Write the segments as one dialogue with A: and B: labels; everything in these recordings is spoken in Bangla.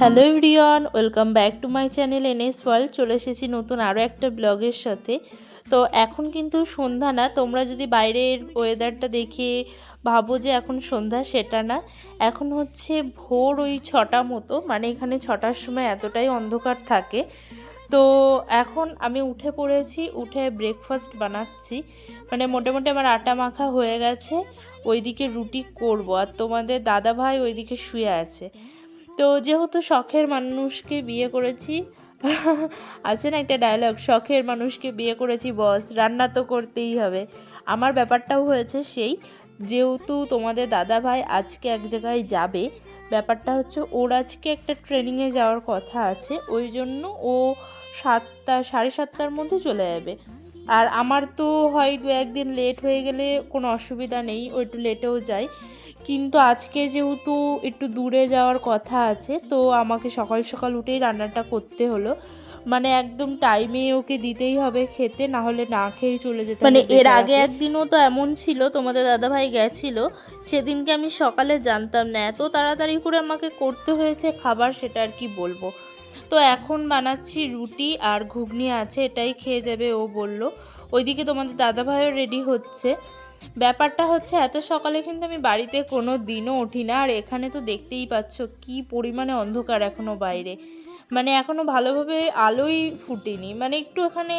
A: Hello everyone, welcome back to my channel NS world. চলে এসেছি নতুন আরও একটা ব্লগের সাথে। তো এখন কিন্তু সন্ধ্যা না, তোমরা যদি বাইরের ওয়েদারটা দেখে ভাবো যে এখন সন্ধ্যা, সেটা না। এখন হচ্ছে ভোর ওই ছটা মতো মানে এখানে ছটার সময় এতটাই অন্ধকার থাকে। তো এখন আমি উঠে পড়েছি, উঠে ব্রেকফাস্ট বানাচ্ছি। মানে মোটামুটি আমার আটা মাখা হয়ে গেছে, ওইদিকে রুটি করব। আর তোমাদের দাদা ভাই ওইদিকে শুয়ে আছে। তো যেহেতু শখের মানুষকে বিয়ে করেছি, আছে না একটা ডায়লগ শখের মানুষকে বিয়ে করেছি বস রান্না তো করতেই হবে। আমার ব্যাপারটাও হয়েছে সেই, যেহেতু তোমাদের দাদা ভাই আজকে এক জায়গায় যাবে ব্যাপারটা হচ্ছে ওর আজকে একটা ট্রেনিংয়ে যাওয়ার কথা আছে, ওই জন্য ও সাতটা, সাড়ে সাতটার মধ্যে চলে যাবে। আর আমার তো হয় দু একদিন লেট হয়ে গেলে কোনো অসুবিধা নেই, ও একটু লেটেও যাই কিন্তু আজকে যেহেতু একটু দূরে যাওয়ার কথা আছে, তো আমাকে সকাল সকাল উঠেই রান্নাটা করতে হলো। মানে একদম টাইমে ওকে দিতেই হবে খেতে না হলে না খেয়েই চলে যেতে মানে এর আগে একদিনও তো এমন ছিল তোমাদের দাদাভাই গেছিল সেদিনকে আমি সকালে জানতাম না এত তাড়াতাড়ি করে আমাকে করতে হয়েছে খাবার সেটা আর কি বলব। তো এখন বানাচ্ছি রুটি আর ঘুগনি আছে এটাই খেয়ে যাবে ও বলল। ওইদিকে তোমাদের দাদাভাইও রেডি হচ্ছে। ব্যাপারটা হচ্ছে এত সকালে কিন্তু আমি বাড়িতে কোনো দিনও উঠি না আর এখানে তো দেখতেই পাচ্ছ কি পরিমাণে অন্ধকার এখনও বাইরে। মানে এখনও ভালোভাবে আলোই ফুটেনি। মানে একটু ওখানে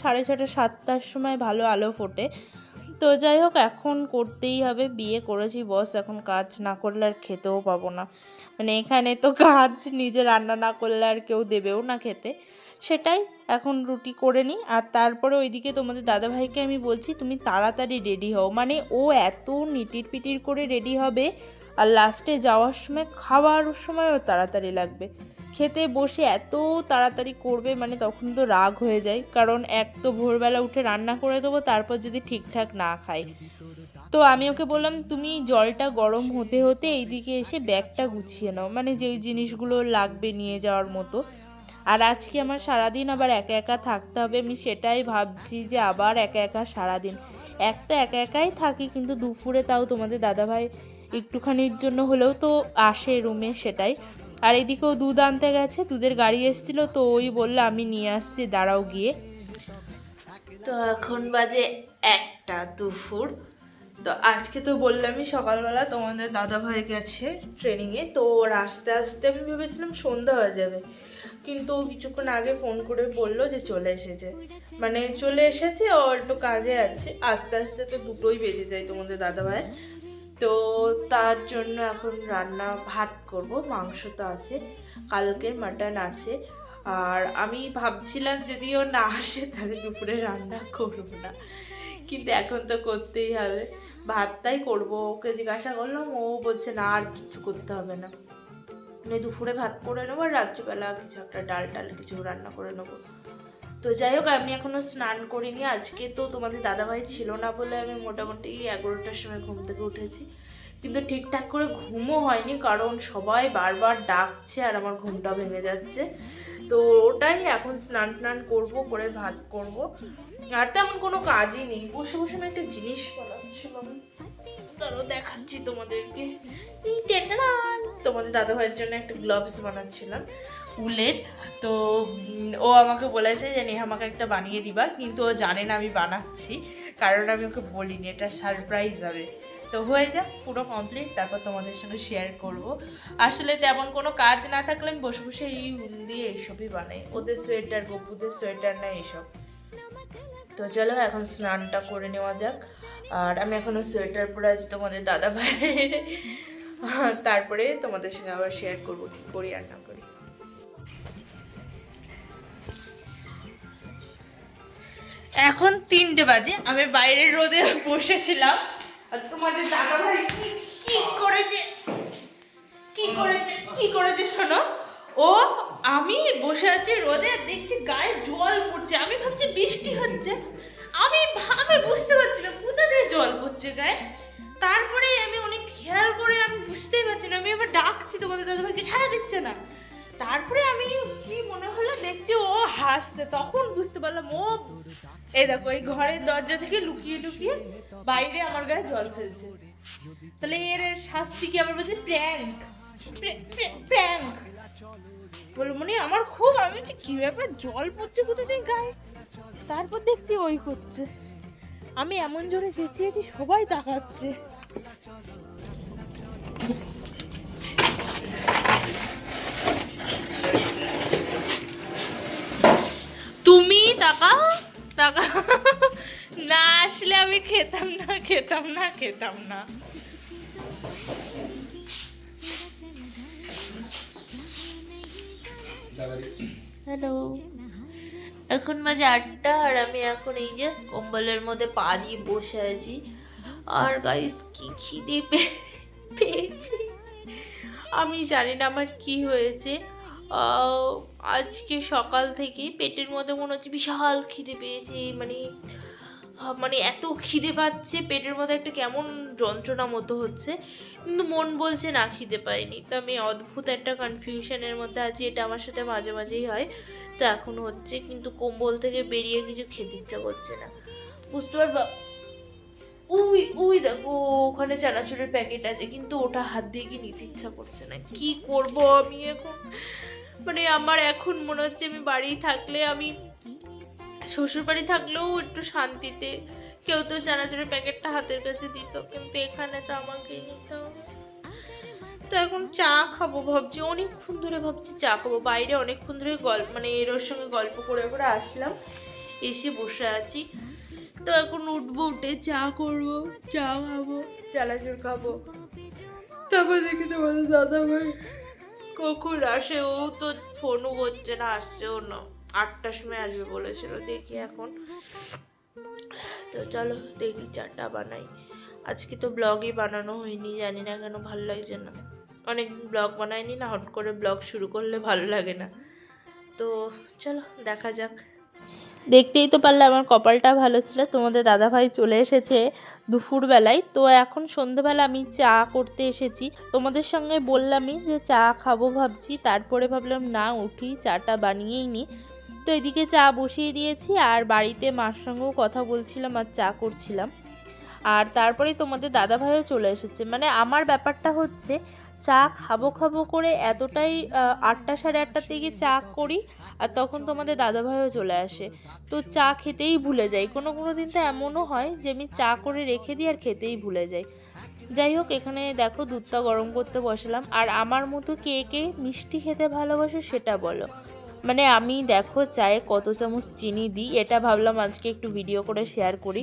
A: সাড়ে ছটা সাতটার সময় ভালো আলো ফোটে। তো যাই হোক, এখন করতেই হবে। বিয়ে করেছি, বস, এখন কাজ না করলে আর খেতেও পাবো না। মানে এখানে তো কাজ, নিজে রান্না না করলে আর কেউ দেবেও না খেতে। সেটাই, এখন রুটি করে নিই। আর তারপরে ওইদিকে তোমাদের দাদাভাইকে আমি বলছি, তুমি তাড়াতাড়ি রেডি হও। মানে ও এত নিটির পিটির করে রেডি হবে, আর লাস্টে যাওয়ার সময়, খাওয়ার সময়ও তাড়াতাড়ি লাগবে। খেতে বসে এত তাড়াতাড়ি করবে মানে তখন তো রাগ হয়ে যায়। কারণ এক তো ভোরবেলা উঠে রান্না করে দেবো, তারপর যদি ঠিকঠাক না খায় তো আমি ওকে বললাম, তুমি জলটা গরম হতে হতে এইদিকে এসে ব্যাগটা গুছিয়ে নাও। মানে যেই জিনিসগুলো লাগবে নিয়ে যাওয়ার মতো। আর আজকে আমার সারাদিন আবার একা একা থাকতে হবে, আমি সেটাই ভাবছি যে আবার একা একা সারাদিন। এক তো একা একাই থাকি, কিন্তু দুপুরে তাও তোমাদের দাদাভাই একটুখানির জন্য হলেও তো আসে রুমে সেটাই। আর এদিকেও দুধ আনতে গেছে, দুধের গাড়ি এসেছিল, তো ওই বলল, আমি নিয়ে আসছি, দাঁড়াও গিয়ে। তো এখন বাজে একটা দুপুর। তো আজকে তো বললামই সকালবেলা তোমাদের দাদা ভাই গেছে ট্রেনিংয়ে তো ওর আস্তে আস্তে আমি ভেবেছিলাম সন্ধ্যা হয়ে যাবে। কিন্তু ও কিছুক্ষণ আগে ফোন করে বলল যে চলে এসেছে। মানে চলে এসেছে, ও একটু কাজে আছে। আস্তে আস্তে তো দুটোই বেজে যায় তোমাদের দাদা ভাইয়ের তো তার জন্য এখন রান্না ভাত করব, মাংস তো আছে, কালকে মাটন আছে। আর আমি ভাবছিলাম যদিও না আসে তাহলে দুপুরে রান্না করব না, কিন্তু এখন তো করতেই হবে। ভাতটাই করব, ওকে জিজ্ঞাসা করলাম, ও বলছে না, আর কিছু করতে হবে না। দুপুরে ভাত করে নেব, আর রাত্রিবেলা কিছু একটা ডাল টাল কিছু রান্না করে নেব। তো যাই হোক, আমি এখনও স্নান করিনি। আজকে তো তোমাদের দাদাভাই ছিল না বলে আমি মোটামুটি এগারোটার সময় ঘুম থেকে উঠেছি। কিন্তু ঠিকঠাক করে ঘুমও হয়নি, কারণ সবাই বারবার ডাকছে আর আমার ঘুমটা ভেঙে যাচ্ছে। তো ওটাই এখন স্নান টান করব, করে ভাত করব। আর তেমন কোনো কাজই নেই। বসে বসে আমি একটা জিনিস বানাচ্ছিলাম। ধরো দেখাচ্ছি তোমাদেরকে। তোমাদের দাদা ভাইয়ের জন্য একটা গ্লাভস বানাচ্ছিলাম। উলের তো ও আমাকে বলেছে যে, নেহা, আমাকে একটা বানিয়ে দিবা। কিন্তু ও জানে না আমি বানাচ্ছি। কারণ আমি ওকে বলিনি, এটা সারপ্রাইজ হবে। তো হয়ে যাক, পুরো কমপ্লিট তারপর তোমাদের সঙ্গে শেয়ার করব। আসলে তেমন কোনো কাজ না থাকলে আমি বসে বসে এই উল দিয়ে এইসবই বানাই। ওদের সোয়েটার গপুদের সোয়েটার না এইসব। তো চলো, এখন স্নানটা করে নেওয়া যাক। আর আমি এখনও সোয়েটার পরে আছি তোমাদের দাদা ভাই তারপরে তোমাদের সঙ্গে আবার শেয়ার করব কি করি আর না করি। এখন তিনটে বাজে, আমি বাইরের রোদে বসেছিলাম। তোমাদের দাদা ভাই কি করেছে? কি করেছে? কি করেছে শোনো? ও, আমি বসে আছি রোদে দেখছি গায়ে জল পড়ছে। আমি ভাবছি বৃষ্টি হচ্ছে। আমি আমি বুঝতে পারছি না, কোথা দিয়ে জল পড়ছে গায়ে? তারপরে আমি অনেক খেয়াল করে আমি বুঝতেই পারছি না, আমি এবার ডাকছি তোমাদের দাদা ভাইকে সারা দিচ্ছে না। তারপরে আমি কি মনে হলো, দেখছি ও হাসছে, তখন বুঝতে পারলাম ও এই দেখো এই ঘরের দরজা থেকে লুকিয়ে লুকিয়ে বাইরে আমার গায়ে জল ফেলছে। তাহলে এর শাস্তি কি আমার বলছে? প্র্যাঙ্ক। প্র্যাঙ্ক। বলো মনে আমার খুব আমি বলছি, কি ব্যাপার? জল পড়ছে কোথা থেকে গায়ে? তারপর দেখছি ওই করছে আমি এমন জোরে চেঁচিয়েছি সবাই তাকাচ্ছে। তুমি তাকাও। তাকা না আসলে আমি খেতাম না খেতাম না খেতাম না। হ্যালো এখন বাজে আটটা আর আমি এখন এই যে কম্বলের মধ্যে পা দিয়ে বসে আছি। আর গাইস কি খিদে পেয়েছি। আমি জানি না আমার কি হয়েছে। আজকে সকাল থেকে পেটের মধ্যে মনে হচ্ছে বিশাল খিদে পেয়েছি মানে মানে এত খিদে পাচ্ছে, পেটের মধ্যে একটা কেমন যন্ত্রণা মতো হচ্ছে, কিন্তু মন বলছে না খিদে পাইনি। তো আমি অদ্ভুত একটা কনফিউশনের মধ্যে আছি, এটা আমার সাথে মাঝে মাঝেই হয়। তো এখন হচ্ছে কিন্তু কম্বল থেকে বেরিয়ে কিছু খেতে ইচ্ছা করছে না। বুঝতে পারবা? উই উই দেখো, ওখানে চানাচুরের প্যাকেট আছে, কিন্তু ওটা হাত দিয়ে কি নিতে ইচ্ছা করছে না? কি করব আমি এখন? মানে আমার এখন মনে হচ্ছে আমি বাড়ি থাকলে আমি শ্বশুর বাড়ি থাকলেও একটু শান্তিতে কেউ তো চানাচুরের প্যাকেটটা হাতের কাছে দিত, কিন্তু এখানে তো আমাকেই নিতে তো এখন চা খাব ভাবছি, অনেকক্ষণ ধরে ভাবছি চা খাব, বাইরে অনেকক্ষণ ধরে গল্প মানে এর সঙ্গে গল্প করে করে আসলাম, এসে বসে আছি। তো এখন উঠবো, উঠে চা করব, চা খাব, চানাচুর খাব। তারপর দেখি তোমাদের দাদা ভাই কখন আসে, ও তো ফোনও করছে না, আসছেও না। আটটার সময় আসবে বলেছিল, দেখি এখন। তো চলো, দেখি চাটা বানাই। আজকে তো ব্লগই বানানো হয়নি, জানি না কেন ভালো লাগছে না। অনেক ব্লগ বানাইনি না, হট করে ব্লগ শুরু করলে ভালো লাগে না। তো চলো, দেখা যাক। দেখতেই তো পারলে আমার কপালটা ভালো ছিল। তোমাদের দাদাভাই চলে এসেছে দুপুরবেলায়। তো এখন সন্ধেবেলা আমি চা করতে এসেছি। তোমাদের সঙ্গে বললামই যে চা খাব ভাবছি, তারপরে ভাবলাম না, উঠি, চাটা বানিয়েই নি। তো এদিকে চা বসিয়ে দিয়েছি আর বাড়িতে মার সঙ্গেও কথা বলছিলাম আর চা করছিলাম। আর তারপরেই তোমাদের দাদাভাইও চলে এসেছে। মানে আমার ব্যাপারটা হচ্ছে চা খাব খাব করে এতটাই আটটা সাড়ে আটটার দিকে চা করি আর তখন তোমাদের দাদাভাইও চলে আসে। তো চা খেতেই ভুলে যাই। কোনো কোনো দিন তো এমনও হয় যে আমি চা করে রেখে দিই আর খেতেই ভুলে যাই। যাই হোক, এখানে দেখো দুধটা গরম করতে বসালাম। আর আমার মতো কে কে মিষ্টি খেতে ভালোবাসো সেটা বলো। মানে আমি দেখো চায়ে কত চামচ চিনি দিই, এটা ভাবলাম আজকে একটু ভিডিও করে শেয়ার করি।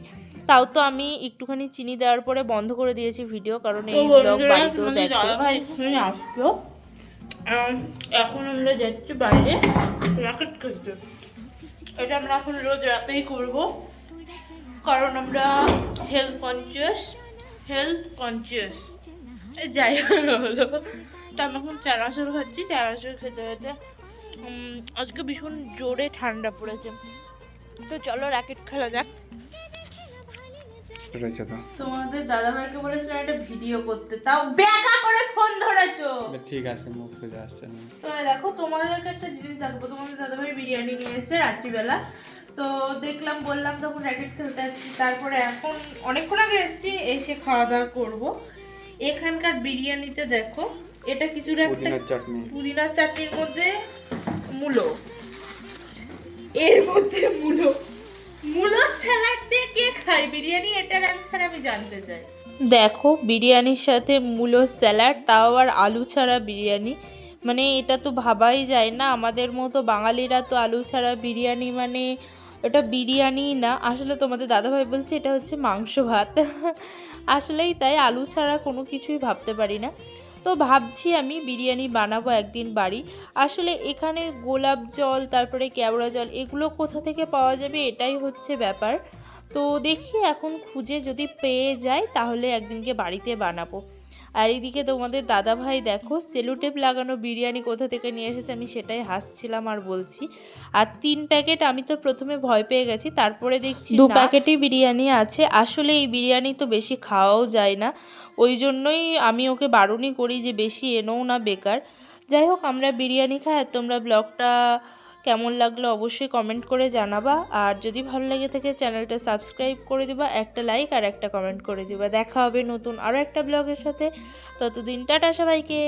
A: তাও তো আমি একটুখানি চিনি দেওয়ার পরে বন্ধ করে দিয়েছি ভিডিও কারণ এই ব্লগ বাড়িতেও দেখো
B: ভাই এখানে আসলো। এখন আমরা যাচ্ছি বাইরে রাকেট খেলতে এটা আমরা এখন রোজ রাতেই করব কারণ আমরা হেলথ কনসিয়াস হেলথ কনসিয়াস যাই হলো হলো। তো আমি এখন চানাচুর খাচ্ছি চানাচুর খেতে খেতে আজকে ভীষণ জোরে ঠান্ডা পড়েছে। তো চলো র্যাকেট খেলা যাক।
C: রয়েছে তো।
A: তোমাদের দাদাভাইকে বলেছিলাম একটা ভিডিও করতে তাও বেকা করে ফোন ধরেছো।
C: ঠিক আছে মুখ খুঁজে আসছে না।
A: তো দেখো তোমাদেরকে একটা জিনিস দেখব। তোমাদের দাদাভাই বিরিয়ানি নিয়ে এসে রাত্রিবেলা। তো দেখলাম বললাম তখন র্যাকেট খেলতে আসছি তারপরে এখন অনেকক্ষণ আগে এসেছি এসে খাওয়া দাওয়া করব। এখানকার বিরিয়ানিতে দেখো এটা কিছুটা একটা
C: পুদিনার
A: পুদিনার চাটনির মধ্যে মূলো। এর মধ্যে মূলো। মূলো স্যালাড দিয়ে কে খায়? বিরিয়ানি এটার অ্যান্সার আমি জানতে চাই। দেখো, বিরিয়ানির সাথে মূলো স্যালাড, তাও আবার আলু ছাড়া বিরিয়ানি। মানে এটা তো ভাবাই যায় না, আমাদের মতো বাঙালিরা তো আলু ছাড়া বিরিয়ানি মানে এটা বিরিয়ানি না। আসলে তোমাদের দাদাভাই বলছে এটা হচ্ছে মাংস ভাত। আসলেই তাই, আলু ছাড়া কোনো কিছুই ভাবতে পারি না। তো ভাবছি আমি বিরিয়ানি বানাবো একদিন বাড়ি। আসলে এখানে গোলাপ জল, তারপরে কেওড়া জল, এগুলো কোথা থেকে পাওয়া যাবে এটাই হচ্ছে ব্যাপার। তো দেখি এখন খুঁজে যদি পেয়ে যাই, তাহলে একদিনকে বাড়িতে বানাবো। আর এদিকে তোমাদের দাদা ভাই দেখো সেলুটেপ লাগানো বিরিয়ানি কোথা থেকে নিয়ে এসেছে আমি সেটাই হাসছিলাম আর বলছি। আর তিন প্যাকেট আমি তো প্রথমে ভয় পেয়ে গেছি তারপরে দেখছি দু প্যাকেটই বিরিয়ানি আছে। আসলে এই বিরিয়ানি তো বেশি খাওয়াও যায় না। ওই জন্যই আমি ওকে বারণই করি যে বেশি এনেও না বেকার। যাই হোক আমরা বিরিয়ানি খাই আর তোমরা ব্লগটা কেমন লাগল অবশ্যই কমেন্ট করে জানাবা। আর যদি ভালো লেগে থাকে চ্যানেলটা সাবস্ক্রাইব করে দিবা, একটা লাইক আর একটা কমেন্ট করে দিবা। দেখা হবে নতুন আরও একটা ব্লগের সাথে। ততদিন টাটা সবাইকে।